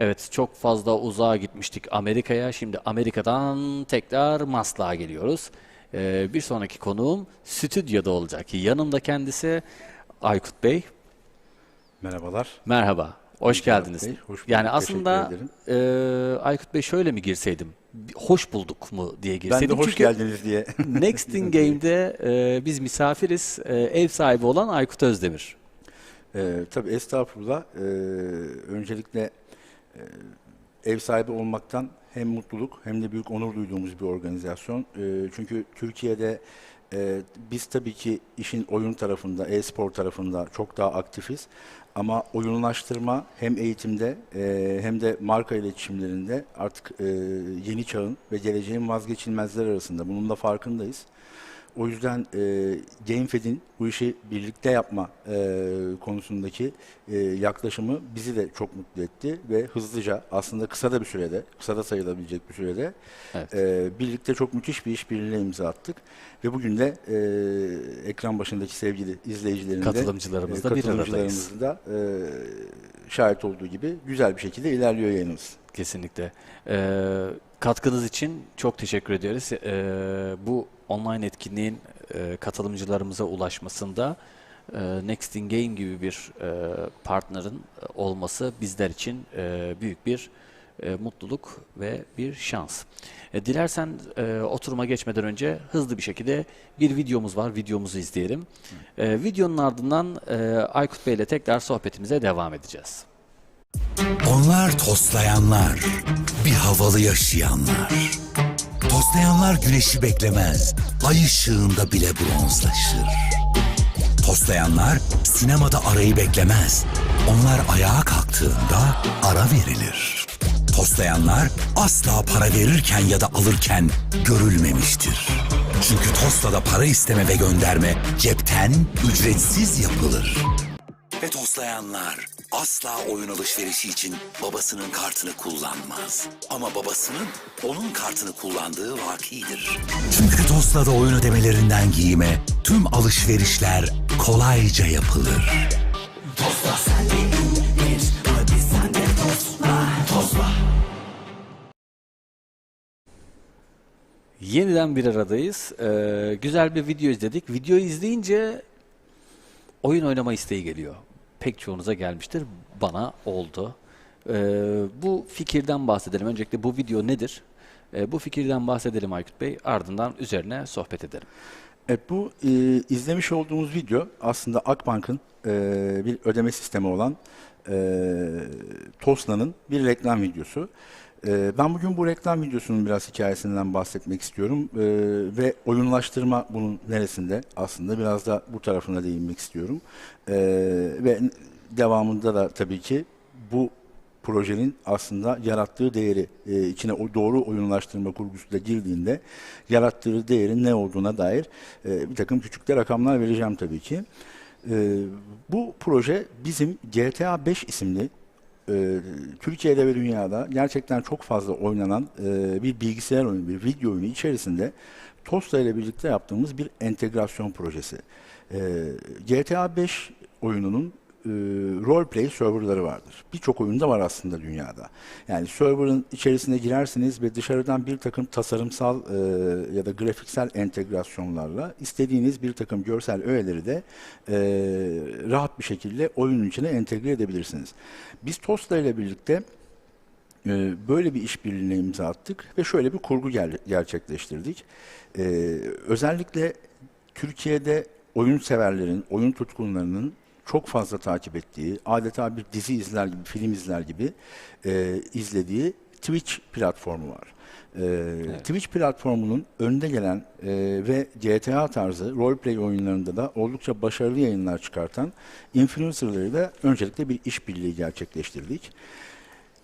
Evet, çok fazla uzağa gitmiştik Amerika'ya. Şimdi Amerika'dan tekrar Maslak'a geliyoruz. Ee, bir sonraki konuğum stüdyoda olacak. Yanımda kendisi Aykut Bey. Merhabalar. Merhaba, hoş Cevat geldiniz. Bey, hoş bulduk. Yani Teşekkür aslında ederim. e, Aykut Bey şöyle mi girseydim? Hoş bulduk mu diye Ben de girseydim. hoş Çünkü geldiniz diye. Next in Game'de e, biz misafiriz. E, ev sahibi olan Aykut Özdemir. Ee, tabii estağfurullah. Ee, öncelikle e, ev sahibi olmaktan hem mutluluk hem de büyük onur duyduğumuz bir organizasyon. Ee, çünkü Türkiye'de e, biz tabii ki işin oyun tarafında, e-spor tarafında çok daha aktifiz. Ama oyunlaştırma hem eğitimde e, hem de marka iletişimlerinde artık e, yeni çağın ve geleceğin vazgeçilmezler arasında. Bunun da farkındayız. O yüzden e, GameFed'in bu işi birlikte yapma e, konusundaki e, yaklaşımı bizi de çok mutlu etti ve hızlıca aslında kısa da bir sürede, kısa da sayılabilecek bir sürede Evet. e, birlikte çok müthiş bir işbirliğine imza attık ve bugün de e, ekran başındaki sevgili izleyicilerin de Katılımcılarımızla bir aradayız. katılımcılarımızın da e, şahit olduğu gibi güzel bir şekilde ilerliyor yayınımız. Kesinlikle. Ee, katkınız için çok teşekkür ediyoruz. Ee, bu online etkinliğin e, katılımcılarımıza ulaşmasında e, Next in Game gibi bir e, partnerin olması bizler için e, büyük bir e, mutluluk ve bir şans. E, dilersen e, oturuma geçmeden önce hızlı bir şekilde bir videomuz var. Videomuzu izleyelim. E, videonun ardından e, Aykut Bey ile tekrar sohbetimize devam edeceğiz. Onlar toslayanlar, bir havalı yaşayanlar. Toslayanlar güneşi beklemez, ay ışığında bile bronzlaşır. Toslayanlar sinemada arayı beklemez. Onlar ayağa kalktığında ara verilir. Toslayanlar asla para verirken ya da alırken görülmemiştir. Çünkü Tosla'da para isteme ve gönderme cepten ücretsiz yapılır. Ve toslayanlar asla oyun alışverişi için babasının kartını kullanmaz. Ama babasının onun kartını kullandığı vakidir. Çünkü Tosla'da oyun ödemelerinden giyime tüm alışverişler kolayca yapılır. Tosla sen de indir, hadi sen de tosla, tosla. Yeniden bir aradayız. Ee, güzel bir video izledik. Videoyu izleyince oyun oynama isteği geliyor. Pek çoğunuza gelmiştir. Bana oldu. Ee, bu fikirden bahsedelim. Öncelikle bu video nedir? Ee, bu fikirden bahsedelim Aykut Bey. Ardından üzerine sohbet edelim. Evet bu e, izlemiş olduğumuz video aslında Akbank'ın e, bir ödeme sistemi olan e, Tosla'nın bir reklam videosu. E, ben bugün bu reklam videosunun biraz hikayesinden bahsetmek istiyorum E, ve oyunlaştırma bunun neresinde aslında biraz da bu tarafına değinmek istiyorum. E, ve devamında da tabii ki bu projenin aslında yarattığı değeri e, içine o doğru oyunlaştırma kurgusu da girdiğinde yarattığı değerin ne olduğuna dair e, bir takım küçük de rakamlar vereceğim tabii ki. E, bu proje bizim GTA 5 isimli e, Türkiye'de ve dünyada gerçekten çok fazla oynanan e, bir bilgisayar oyunu, bir video oyunu içerisinde Tosta ile birlikte yaptığımız bir entegrasyon projesi. E, GTA 5 oyununun roleplay serverları vardır. Birçok oyunda var aslında dünyada. Yani serverın içerisine girersiniz ve dışarıdan bir takım tasarımsal e, ya da grafiksel entegrasyonlarla istediğiniz bir takım görsel öğeleri de e, rahat bir şekilde oyunun içine entegre edebilirsiniz. Biz Tosta ile birlikte böyle bir işbirliğine imza attık ve şöyle bir kurgu ger- gerçekleştirdik. E, özellikle Türkiye'de oyun severlerin, oyun tutkunlarının çok fazla takip ettiği, adeta bir dizi izler gibi, film izler gibi e, izlediği Twitch platformu var. E, Twitch platformunun önde gelen e, ve GTA tarzı roleplay oyunlarında da oldukça başarılı yayınlar çıkartan influencerlarıyla öncelikle bir işbirliği gerçekleştirdik.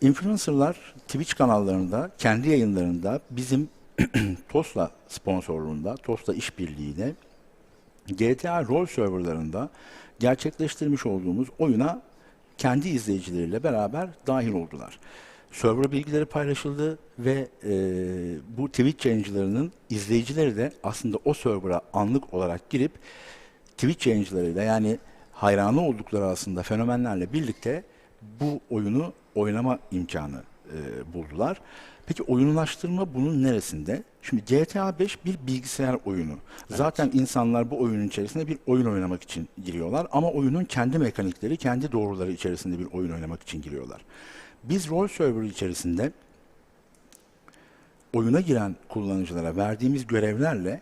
Influencerlar Twitch kanallarında, kendi yayınlarında bizim Tosla sponsorluğunda, Tosla işbirliğiyle GTA rol serverlarında gerçekleştirmiş olduğumuz oyuna kendi izleyicileriyle beraber dahil oldular. Server bilgileri paylaşıldı ve e, bu Twitch yayıncılarının izleyicileri de aslında o server'a anlık olarak girip Twitch yayıncılarıyla yani hayranı oldukları aslında fenomenlerle birlikte bu oyunu oynama imkanı e, buldular. Peki oyunlaştırma bunun neresinde? Şimdi GTA 5 bir bilgisayar oyunu. Zaten insanlar bu oyunun içerisinde bir oyun oynamak için giriyorlar ama oyunun kendi mekanikleri, kendi doğruları içerisinde bir oyun oynamak için giriyorlar. Biz rol server içerisinde oyuna giren kullanıcılara verdiğimiz görevlerle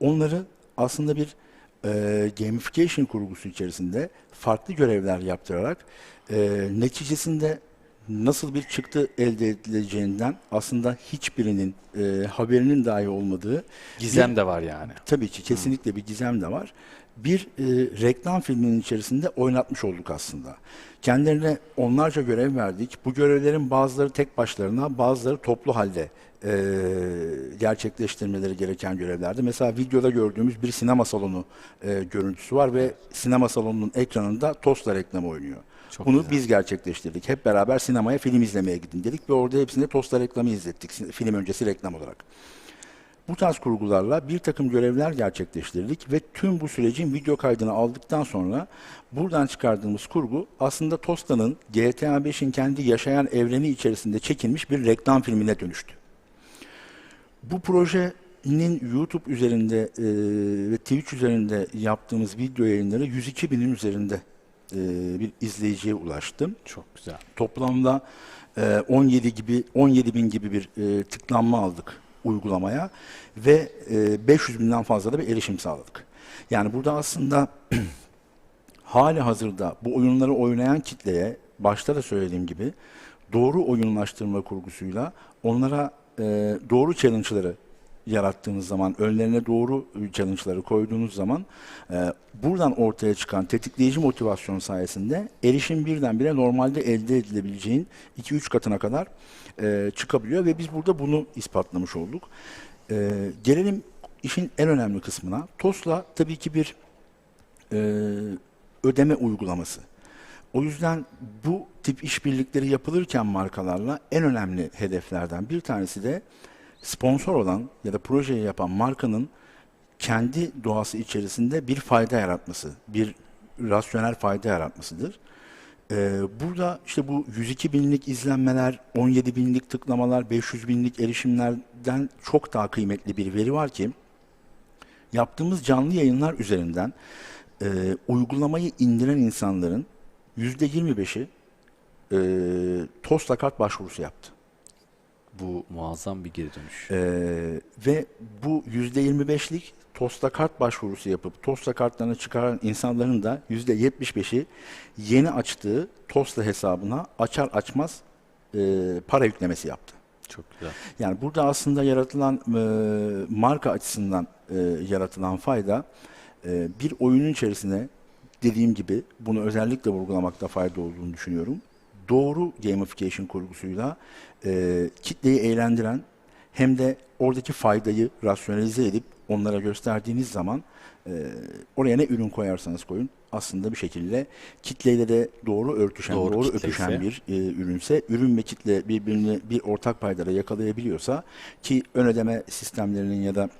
onları aslında bir e, gamification kurgusu içerisinde farklı görevler yaptırarak e, neticesinde nasıl bir çıktı elde edileceğinden aslında hiçbirinin e, haberinin dahi olmadığı Gizem de var yani. Tabii ki kesinlikle bir gizem de var. Bir e, reklam filminin içerisinde oynatmış olduk aslında. Kendilerine onlarca görev verdik. Bu görevlerin bazıları tek başlarına, bazıları toplu halde e, gerçekleştirmeleri gereken görevlerdi. Mesela videoda gördüğümüz bir sinema salonu e, görüntüsü var ve sinema salonunun ekranında Tosla reklamı oynuyor. Çok Bunu güzel. biz gerçekleştirdik. Hep beraber sinemaya film izlemeye gidin dedik ve orada hepsinde Tosla reklamı izlettik. Film öncesi reklam olarak. Bu tarz kurgularla bir takım görevler gerçekleştirdik ve tüm bu sürecin video kaydını aldıktan sonra buradan çıkardığımız kurgu aslında Tosta'nın GTA 5'in kendi yaşayan evreni içerisinde çekilmiş bir reklam filmine dönüştü. Bu projenin YouTube üzerinde e, ve Twitch üzerinde yaptığımız video yayınları 102 binin üzerinde e, bir izleyiciye ulaştı. Çok güzel. Toplamda e, 17 gibi 17 bin gibi bir e, tıklanma aldık uygulamaya ve e, 500 binden fazla da bir erişim sağladık. Yani burada aslında hali hazırda bu oyunları oynayan kitleye başta da söylediğim gibi doğru oyunlaştırma kurgusuyla onlara e, doğru challenge'ları yarattığınız zaman, önlerine doğru challenge'ları koyduğunuz zaman e, buradan ortaya çıkan tetikleyici motivasyon sayesinde erişim birdenbire normalde elde edilebileceğin 2-3 katına kadar e, çıkabiliyor ve biz burada bunu ispatlamış olduk. E, gelelim işin en önemli kısmına. TOS'la tabii ki bir e, ödeme uygulaması. O yüzden bu tip işbirlikleri yapılırken markalarla en önemli hedeflerden bir tanesi de sponsor olan ya da projeyi yapan markanın kendi doğası içerisinde bir fayda yaratması, bir rasyonel fayda yaratmasıdır. Ee, burada işte bu 102 binlik izlenmeler, 17 binlik tıklamalar, 500 binlik erişimlerden çok daha kıymetli bir veri var ki yaptığımız canlı yayınlar üzerinden e, uygulamayı indiren insanların %25'i e, TOS'la kart başvurusu yaptı. Bu muazzam bir geri dönüş. Ee, ve bu %25'lik TOS'ta kart başvurusu yapıp TOS'ta kartlarını çıkaran insanların da %75'i yeni açtığı TOS'ta hesabına açar açmaz e, para yüklemesi yaptı. Çok güzel. Yani burada aslında yaratılan e, marka açısından e, yaratılan fayda e, bir oyunun içerisine dediğim gibi bunu özellikle vurgulamakta fayda olduğunu düşünüyorum. Doğru gamification kurgusuyla e, kitleyi eğlendiren hem de oradaki faydayı rasyonalize edip onlara gösterdiğiniz zaman e, oraya ne ürün koyarsanız koyun aslında bir şekilde kitleyle de doğru örtüşen, Doğru doğru, öpüşen bir e, ürünse, ürün ve kitle birbirini bir ortak paydada yakalayabiliyorsa ki ön ödeme sistemlerinin ya da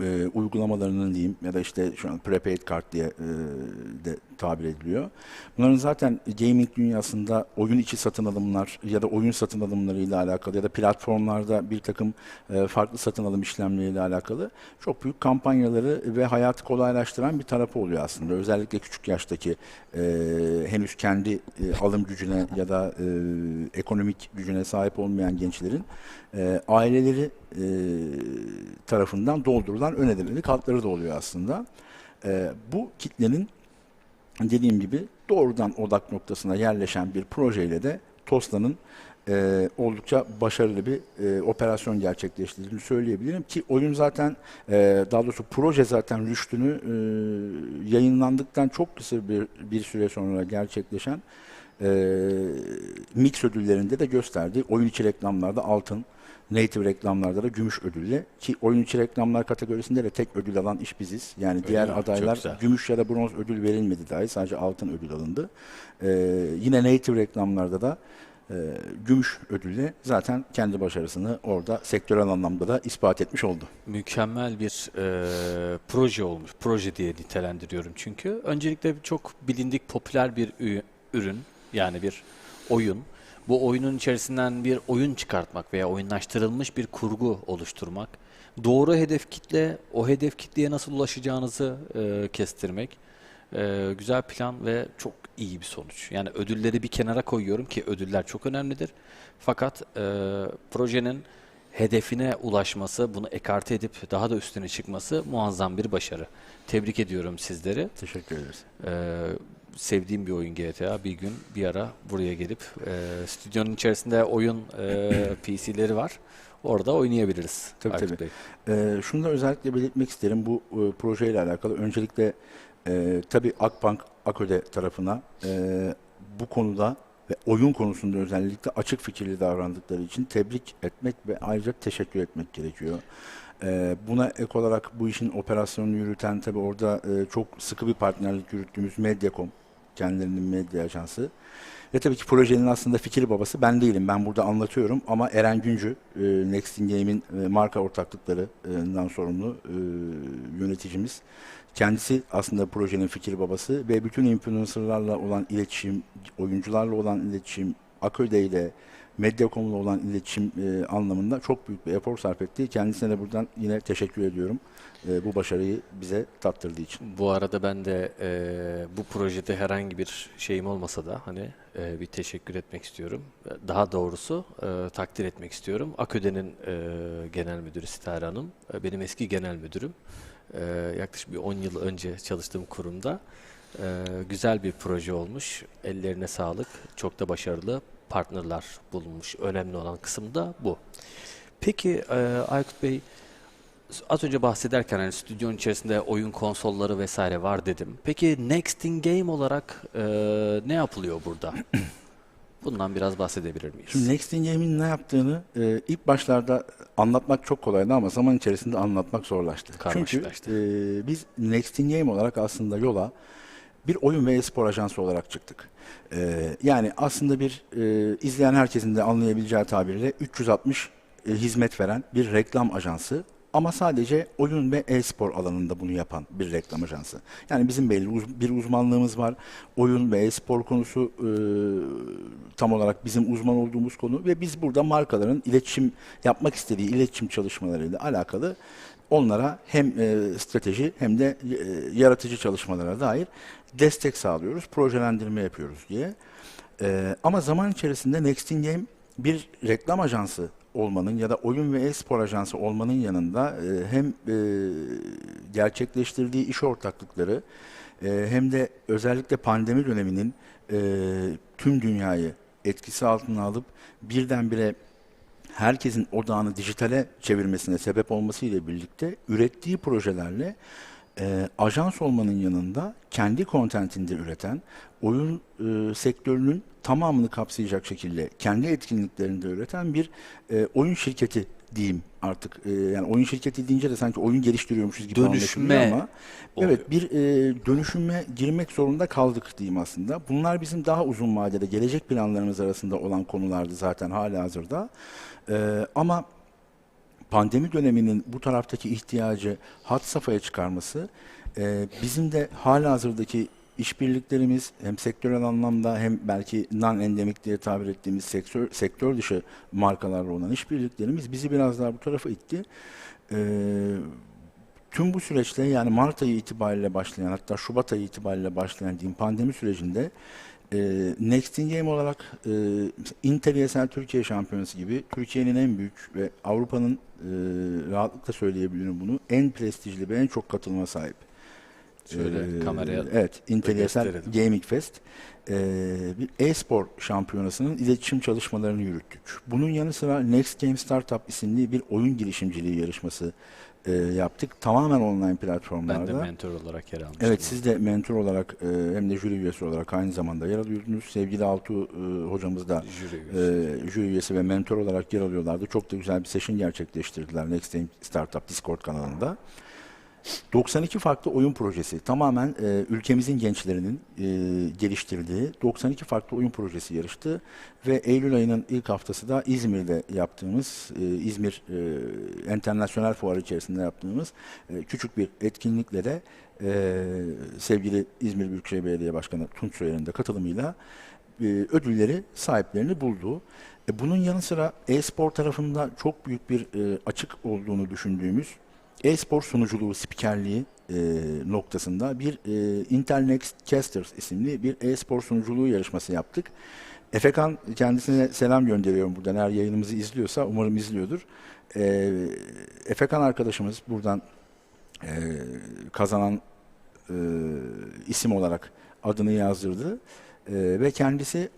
e, uygulamalarının diyeyim ya da işte şu an prepaid kart diye e, de tabir ediliyor. Bunların zaten gaming dünyasında oyun içi satın alımlar ya da oyun satın alımlarıyla alakalı ya da platformlarda bir takım e, farklı satın alım işlemleriyle alakalı çok büyük kampanyaları ve hayatı kolaylaştıran bir tarafı oluyor aslında. Özellikle küçük yaştaki e, henüz kendi e, alım gücüne ya da e, ekonomik gücüne sahip olmayan gençlerin e, aileleri e, tarafından doldurulan ön ödemeli kartları da oluyor aslında. E, bu kitlenin dediğim gibi doğrudan odak noktasına yerleşen bir projeyle de TOSLA'nın e, oldukça başarılı bir e, operasyon gerçekleştirdiğini söyleyebilirim ki oyun zaten e, daha doğrusu proje zaten rüştünü e, yayınlandıktan çok kısa bir, bir süre sonra gerçekleşen e, mix ödüllerinde de gösterdi. Oyun içi reklamlarda altın, native reklamlarda da gümüş ödülle ki oyun içi reklamlar kategorisinde de tek ödül alan iş biziz. Yani diğer mi? Adaylar gümüş ya da bronz ödül verilmedi dahi sadece altın ödül alındı. Ee, yine native reklamlarda da e, gümüş ödülle zaten kendi başarısını orada sektörel anlamda da ispat etmiş oldu. Mükemmel bir e, proje olmuş. Proje diye nitelendiriyorum çünkü. Öncelikle çok bilindik, popüler bir ürün. Yani bir oyun. Bu oyunun içerisinden bir oyun çıkartmak veya oyunlaştırılmış bir kurgu oluşturmak, doğru hedef kitle, o hedef kitleye nasıl ulaşacağınızı e, kestirmek, e, güzel plan ve çok iyi bir sonuç. Yani ödülleri bir kenara koyuyorum ki ödüller çok önemlidir. Fakat e, projenin hedefine ulaşması, bunu ekarte edip daha da üstüne çıkması muazzam bir başarı. Tebrik ediyorum sizleri. Teşekkür ederiz. Ee, sevdiğim bir oyun GTA. Bir gün bir ara buraya gelip e, stüdyonun içerisinde oyun e, PC'leri var. Orada oynayabiliriz. Tabii, Aykut tabii. Bey. Ee, şunu da özellikle belirtmek isterim bu e, projeyle alakalı. Öncelikle e, tabii Akbank, Aköde tarafına e, bu konuda ve oyun konusunda özellikle açık fikirli davrandıkları için tebrik etmek ve ayrıca teşekkür etmek gerekiyor. E, buna ek olarak bu işin operasyonunu yürüten tabii orada e, çok sıkı bir partnerlik yürüttüğümüz Mediacom, kendilerinin medya ajansı. Ve tabii ki projenin aslında fikir babası ben değilim. Ben burada anlatıyorum ama Eren Güncü, e, Next in Game'in e, marka ortaklıklarından sorumlu e, yöneticimiz. Kendisi aslında projenin fikir babası ve bütün influencerlarla olan iletişim, oyuncularla olan iletişim, Aköde ile Medyacom'la olan iletişim e, anlamında çok büyük bir efor sarf etti. Kendisine de buradan yine teşekkür ediyorum e, bu başarıyı bize tattırdığı için. Bu arada ben de e, bu projede herhangi bir şeyim olmasa da hani e, bir teşekkür etmek istiyorum. Daha doğrusu e, takdir etmek istiyorum. Aköde'nin e, genel müdürü Sitare Hanım, e, benim eski genel müdürüm. E, yaklaşık bir 10 yıl önce çalıştığım kurumda e, güzel bir proje olmuş. Ellerine sağlık. Çok da başarılı partnerler bulunmuş. Önemli olan kısım da bu. Peki e, Aykut Bey, Az önce bahsederken hani stüdyonun içerisinde oyun konsolları vesaire var dedim. Peki Next in Game olarak e, ne yapılıyor burada? Bundan biraz bahsedebilir miyiz? Şimdi Next in Game'in ne yaptığını e, ilk başlarda anlatmak çok kolaydı ama zaman içerisinde anlatmak zorlaştı. Çünkü e, biz Next in Game olarak aslında yola bir oyun ve e-spor ajansı olarak çıktık. E, yani aslında bir e, izleyen herkesin de anlayabileceği tabirle 360 e, hizmet veren bir reklam ajansı. Ama sadece oyun ve e-spor alanında bunu yapan bir reklam ajansı. Yani bizim belli uz- bir uzmanlığımız var. Oyun ve e-spor konusu e, tam olarak bizim uzman olduğumuz konu ve biz burada markaların iletişim yapmak istediği iletişim çalışmalarıyla alakalı onlara hem e, strateji hem de e, yaratıcı çalışmalara dair destek sağlıyoruz, projelendirme yapıyoruz diye. E, ama zaman içerisinde Next in Game bir reklam ajansı olmanın ya da oyun ve e-spor ajansı olmanın yanında e, hem e, gerçekleştirdiği iş ortaklıkları e, hem de özellikle pandemi döneminin e, tüm dünyayı etkisi altına alıp birdenbire herkesin odağını dijitale çevirmesine sebep olması ile birlikte ürettiği projelerle e, ajans olmanın yanında kendi kontentinde üreten, oyun e, sektörünün tamamını kapsayacak şekilde kendi etkinliklerinde üreten bir e, oyun şirketi diyeyim artık. E, yani oyun şirketi deyince de sanki oyun geliştiriyormuşuz gibi anlaşılıyor ama oluyor. evet bir e, dönüşüme girmek zorunda kaldık diyeyim aslında. Bunlar bizim daha uzun vadede gelecek planlarımız arasında olan konulardı zaten hala hazırda. E, ama pandemi döneminin bu taraftaki ihtiyacı hat safhaya çıkarması e, bizim de hala hazırdaki işbirliklerimiz hem sektörel anlamda hem belki non-endemik diye tabir ettiğimiz sektör, sektör dışı markalarla olan işbirliklerimiz bizi biraz daha bu tarafa itti. E, tüm bu süreçte yani Mart ayı itibariyle başlayan hatta Şubat ayı itibariyle başlayan diyeyim pandemi sürecinde e, Next in Game olarak e, ESL Türkiye Şampiyonası gibi Türkiye'nin en büyük ve Avrupa'nın e, rahatlıkla söyleyebilirim bunu en prestijli ve en çok katılıma sahip. Şöyle Ee, kameraya Evet, gösterelim. Gaming Fest ee, bir e-spor şampiyonasının iletişim çalışmalarını yürüttük. Bunun yanı sıra Next Game Startup isimli bir oyun girişimciliği yarışması e, yaptık. Tamamen online ben platformlarda. de mentor olarak yer almıştım. Evet siz de mentor olarak e, hem de jüri üyesi olarak aynı zamanda yer alıyordunuz. Sevgili Altuğ e, hocamız da Jüri üyesi. e, jüri üyesi ve mentor olarak yer alıyorlardı. Çok da güzel bir session gerçekleştirdiler Next Startup Discord kanalında. 92 farklı oyun projesi tamamen e, ülkemizin gençlerinin e, geliştirdiği 92 farklı oyun projesi yarıştı ve Eylül ayının ilk haftası da İzmir'de yaptığımız e, İzmir e, Enternasyonel Fuarı içerisinde yaptığımız e, küçük bir etkinlikle de e, sevgili İzmir Büyükşehir Belediye Başkanı Tunç Soyer'in de katılımıyla e, ödülleri sahiplerini buldu. E, bunun yanı sıra e-spor tarafında çok büyük bir e, açık olduğunu düşündüğümüz e-spor sunuculuğu, spikerliği e, noktasında bir e, Internext Casters isimli bir e-spor sunuculuğu yarışması yaptık. Efekan kendisine selam gönderiyorum buradan eğer yayınımızı izliyorsa umarım izliyordur. E, Efekan arkadaşımız buradan e, kazanan e, isim olarak adını yazdırdı E, ve kendisi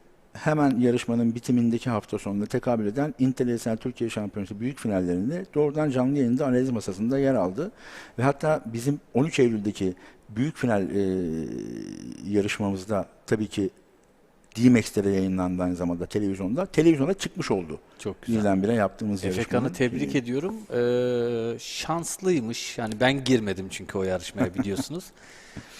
hemen yarışmanın bitimindeki hafta sonunda tekabül eden Intel Türkiye Şampiyonası büyük finallerinde doğrudan canlı yayında analiz masasında yer aldı. Ve hatta bizim 13 Eylül'deki büyük final e, yarışmamızda tabii ki D-Max'te yayınlandı aynı zamanda televizyonda. Televizyona çıkmış oldu. Çok güzel. Birdenbire yaptığımız Efekan'ı yarışmanın. tebrik ediyorum. Ee, şanslıymış. Yani ben girmedim çünkü o yarışmaya biliyorsunuz.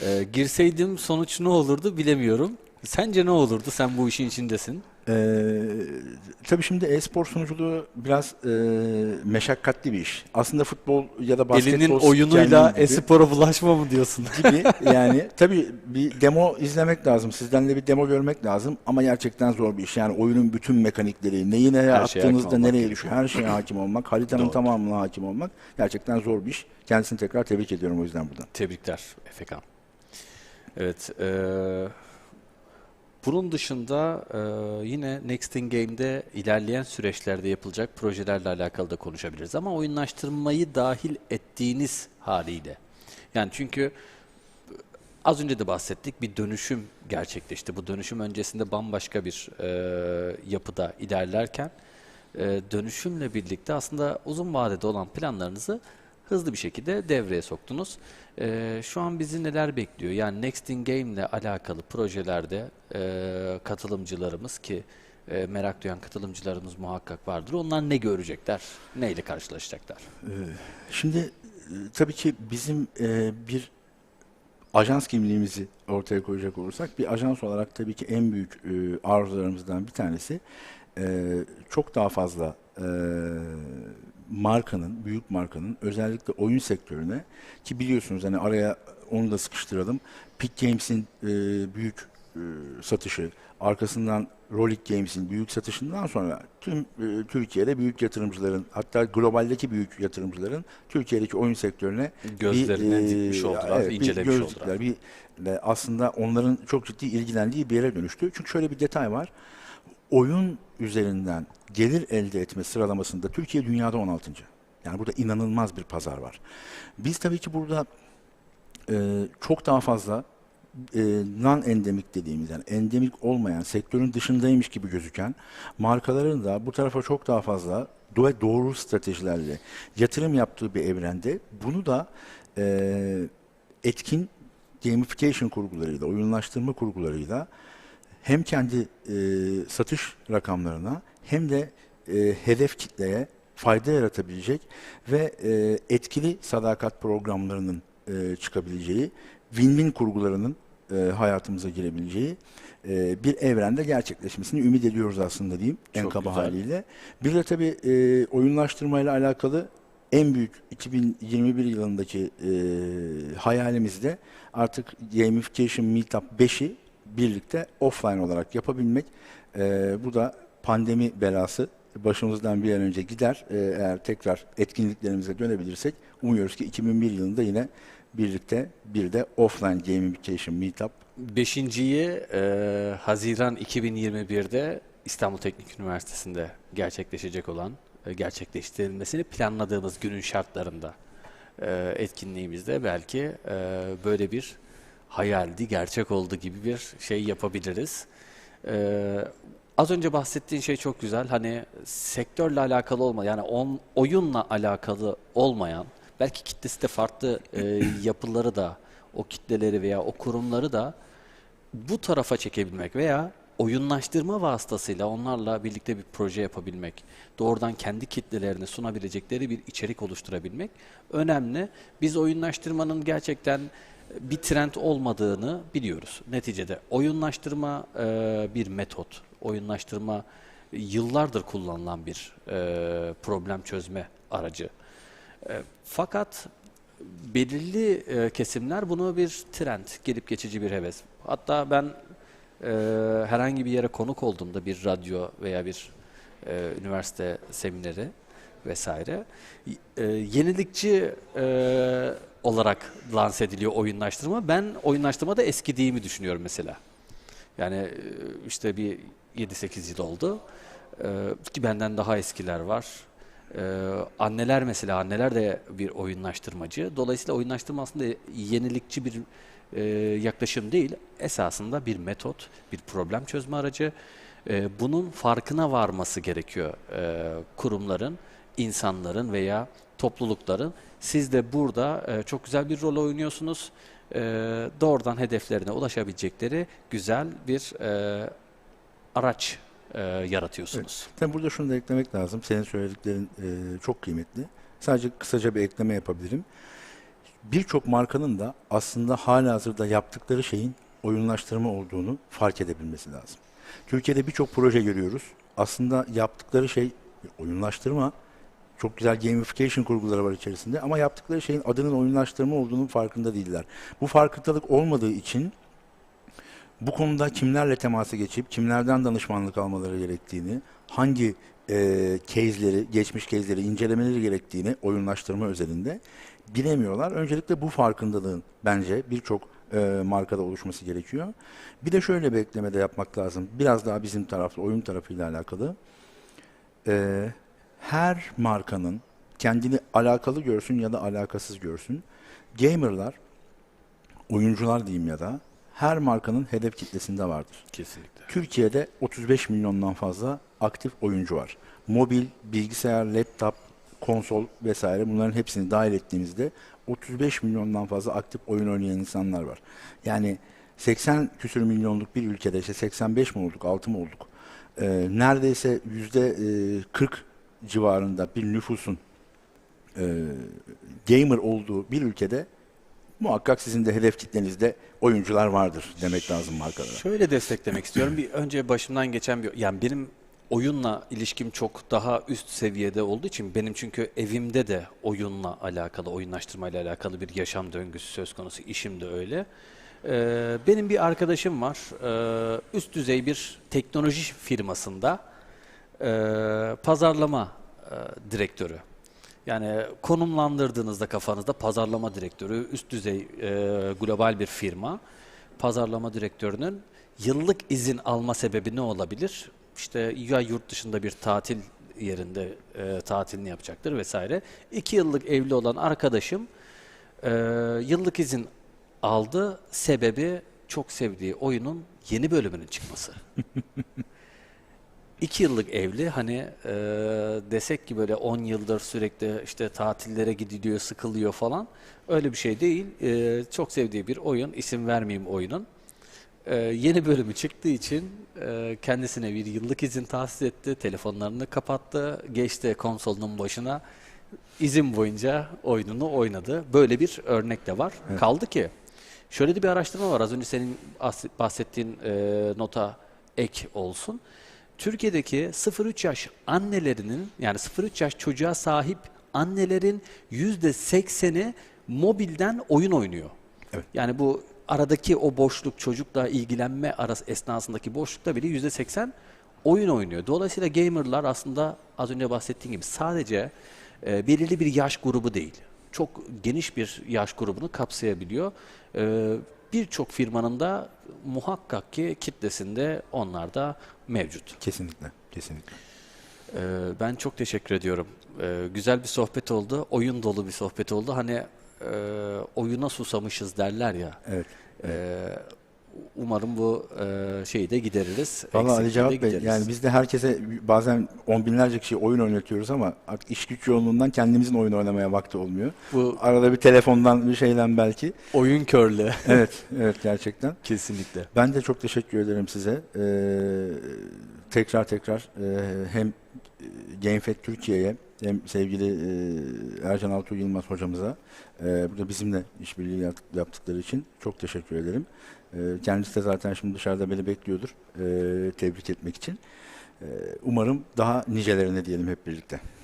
Ee, girseydim sonuç ne olurdu bilemiyorum. Sence ne olurdu? Sen bu işin içindesin. Ee, tabii şimdi e-spor sunuculuğu biraz e, meşakkatli bir iş. Aslında futbol ya da basketbol Elinin oyunuyla gibi- e-spora bulaşma mı diyorsun? gibi yani tabii bir demo izlemek lazım. Sizden de bir demo görmek lazım ama gerçekten zor bir iş. Yani oyunun bütün mekanikleri, neyi nereye Her attığınızda nereye düşüyor, her şeye hakim olmak, haritanın Doğru. tamamına hakim olmak gerçekten zor bir iş. Kendisini tekrar tebrik ediyorum o yüzden buradan. Tebrikler Efekan. Evet. eee, bunun dışında eee, yine Next in Game'de ilerleyen süreçlerde yapılacak projelerle alakalı da konuşabiliriz. Ama oyunlaştırmayı dahil ettiğiniz haliyle. Yani çünkü az önce de bahsettik bir dönüşüm gerçekleşti. Bu dönüşüm öncesinde bambaşka bir eee, yapıda ilerlerken eee, dönüşümle birlikte aslında uzun vadede olan planlarınızı hızlı bir şekilde devreye soktunuz. Eee, şu an bizi neler bekliyor? Yani Next in Game ile alakalı projelerde eee, katılımcılarımız ki eee, merak duyan katılımcılarımız muhakkak vardır. Onlar ne görecekler? Neyle karşılaşacaklar? Şimdi e, tabii ki bizim e, bir ajans kimliğimizi ortaya koyacak olursak bir ajans olarak tabii ki en büyük e, arzularımızdan bir tanesi e, çok daha fazla e, markanın, büyük markanın özellikle oyun sektörüne ki biliyorsunuz hani araya onu da sıkıştıralım. Peak Games'in e, büyük e, satışı, arkasından Rolik Games'in büyük satışından sonra tüm e, Türkiye'de büyük yatırımcıların hatta globaldeki büyük yatırımcıların Türkiye'deki oyun sektörüne Gözlerine bir, dikmiş e, oldular, evet, bir incelemiş göz oldular. diktiler. Bir, aslında onların çok ciddi ilgilendiği bir yere dönüştü. Çünkü şöyle bir detay var. Oyun üzerinden gelir elde etme sıralamasında Türkiye dünyada 16. Yani burada inanılmaz bir pazar var. Biz tabii ki burada e, çok daha fazla e, non-endemik dediğimiz yani endemik olmayan sektörün dışındaymış gibi gözüken markaların da bu tarafa çok daha fazla do- doğru stratejilerle yatırım yaptığı bir evrende bunu da e, etkin gamification kurgularıyla, oyunlaştırma kurgularıyla hem kendi e, satış rakamlarına hem de e, hedef kitleye fayda yaratabilecek ve e, etkili sadakat programlarının e, çıkabileceği, win-win kurgularının e, hayatımıza girebileceği e, bir evrende gerçekleşmesini ümit ediyoruz aslında diyeyim en Çok kaba güzel. haliyle. Bir de tabii e, oyunlaştırmayla alakalı en büyük 2021 yılındaki e, hayalimizde artık Gamification Meetup 5'i birlikte offline olarak yapabilmek. E, bu da pandemi belası başımızdan bir an önce gider. E, eğer tekrar etkinliklerimize dönebilirsek umuyoruz ki 2001 yılında yine birlikte bir de offline Gamification Meetup Beşinciyi e, Haziran 2021'de İstanbul Teknik Üniversitesi'nde gerçekleşecek olan, e, gerçekleştirilmesini planladığımız günün şartlarında e, etkinliğimizde belki e, böyle bir hayaldi, gerçek oldu gibi bir şey yapabiliriz. E, az önce bahsettiğin şey çok güzel. Hani sektörle alakalı olma, yani on, oyunla alakalı olmayan, belki kitlesi de farklı e, yapıları da, o kitleleri veya o kurumları da bu tarafa çekebilmek veya oyunlaştırma vasıtasıyla onlarla birlikte bir proje yapabilmek, doğrudan kendi kitlelerini sunabilecekleri bir içerik oluşturabilmek önemli. Biz oyunlaştırmanın gerçekten bir trend olmadığını biliyoruz. Neticede oyunlaştırma e, bir metot, oyunlaştırma yıllardır kullanılan bir e, problem çözme aracı. E, fakat belirli e, kesimler bunu bir trend, gelip geçici bir heves. Hatta ben e, herhangi bir yere konuk olduğumda bir radyo veya bir e, üniversite semineri vesaire e, yenilikçi e, olarak lanse ediliyor oyunlaştırma. Ben oyunlaştırmada eskidiğimi düşünüyorum mesela. Yani e, işte bir 7-8 yıl oldu. E, ki benden daha eskiler var. E, anneler mesela anneler de bir oyunlaştırmacı. Dolayısıyla oyunlaştırma aslında yenilikçi bir e, yaklaşım değil. Esasında bir metot, bir problem çözme aracı. E, bunun farkına varması gerekiyor e, kurumların, insanların veya toplulukların. Siz de burada e, çok güzel bir rol oynuyorsunuz. E, doğrudan hedeflerine ulaşabilecekleri güzel bir e, araç yaratıyorsunuz. Tabii burada şunu da eklemek lazım. Senin söylediklerin çok kıymetli. Sadece kısaca bir ekleme yapabilirim. Birçok markanın da aslında halihazırda yaptıkları şeyin oyunlaştırma olduğunu fark edebilmesi lazım. Türkiye'de birçok proje görüyoruz. Aslında yaptıkları şey oyunlaştırma. Çok güzel gamification kurguları var içerisinde ama yaptıkları şeyin adının oyunlaştırma olduğunun farkında değiller. Bu farkındalık olmadığı için bu konuda kimlerle temasa geçip kimlerden danışmanlık almaları gerektiğini, hangi e, case'leri, geçmiş case'leri incelemeleri gerektiğini oyunlaştırma özelinde bilemiyorlar. Öncelikle bu farkındalığın bence birçok e, markada oluşması gerekiyor. Bir de şöyle bir ekleme de yapmak lazım. Biraz daha bizim taraflı, oyun tarafıyla alakalı. E, her markanın kendini alakalı görsün ya da alakasız görsün. Gamerlar, oyuncular diyeyim ya da her markanın hedef kitlesinde vardır. Kesinlikle. Türkiye'de 35 milyondan fazla aktif oyuncu var. Mobil, bilgisayar, laptop, konsol vesaire bunların hepsini dahil ettiğimizde 35 milyondan fazla aktif oyun oynayan insanlar var. Yani 80 küsür milyonluk bir ülkede işte 85 mi olduk, 6 mı olduk? Ee, neredeyse yüzde e, 40 civarında bir nüfusun e, gamer olduğu bir ülkede muhakkak sizin de hedef kitlenizde oyuncular vardır demek lazım markalara. Şöyle desteklemek istiyorum. Bir önce başımdan geçen bir yani benim oyunla ilişkim çok daha üst seviyede olduğu için benim çünkü evimde de oyunla alakalı, oyunlaştırmayla alakalı bir yaşam döngüsü söz konusu. İşim de öyle. Ee, benim bir arkadaşım var. Ee, üst düzey bir teknoloji firmasında e, pazarlama e, direktörü. Yani konumlandırdığınızda kafanızda pazarlama direktörü, üst düzey e, global bir firma, pazarlama direktörünün yıllık izin alma sebebi ne olabilir? İşte ya yurt dışında bir tatil yerinde e, tatilini yapacaktır vesaire. İki yıllık evli olan arkadaşım e, yıllık izin aldı. Sebebi çok sevdiği oyunun yeni bölümünün çıkması. İki yıllık evli hani e, desek ki böyle 10 yıldır sürekli işte tatillere gidiliyor, sıkılıyor falan. Öyle bir şey değil. E, çok sevdiği bir oyun, isim vermeyeyim oyunun. E, yeni bölümü çıktığı için e, kendisine bir yıllık izin tahsis etti. Telefonlarını kapattı, geçti konsolunun başına. izin boyunca oyununu oynadı. Böyle bir örnek de var. Kaldı ki şöyle de bir araştırma var. Az önce senin bahs- bahsettiğin e, nota ek olsun. Türkiye'deki 0-3 yaş annelerinin yani 0-3 yaş çocuğa sahip annelerin %80'i mobilden oyun oynuyor. Evet. Yani bu aradaki o boşluk çocukla ilgilenme arası esnasındaki boşlukta bile %80 oyun oynuyor. Dolayısıyla gamerlar aslında az önce bahsettiğim gibi sadece e, belirli bir yaş grubu değil. Çok geniş bir yaş grubunu kapsayabiliyor. E, Birçok firmanın da muhakkak ki kitlesinde onlar da mevcut. Kesinlikle, kesinlikle. Ee, Ben çok teşekkür ediyorum. Ee, Güzel bir sohbet oldu. Oyun dolu bir sohbet oldu. Hani e, oyuna susamışız derler ya. Evet. Ee, Umarım bu e, şeyi de gideririz. Vallahi Ali Cevat Bey, gideririz. yani biz de herkese bazen on binlerce kişiye oyun oynatıyoruz ama iş güç yoğunluğundan kendimizin oyun oynamaya vakti olmuyor. Bu Arada bir telefondan bir şeyden belki. oyun körlüğü. Evet, evet gerçekten. Kesinlikle. Ben de çok teşekkür ederim size. Ee, tekrar tekrar e, hem GameFed Türkiye'ye hem sevgili e, Ercan Altuğ Yılmaz hocamıza e, burada bizimle işbirliği yap- yaptıkları için çok teşekkür ederim. E, kendisi de zaten şimdi dışarıda beni bekliyordur e, tebrik etmek için. E, umarım daha nicelerine diyelim hep birlikte.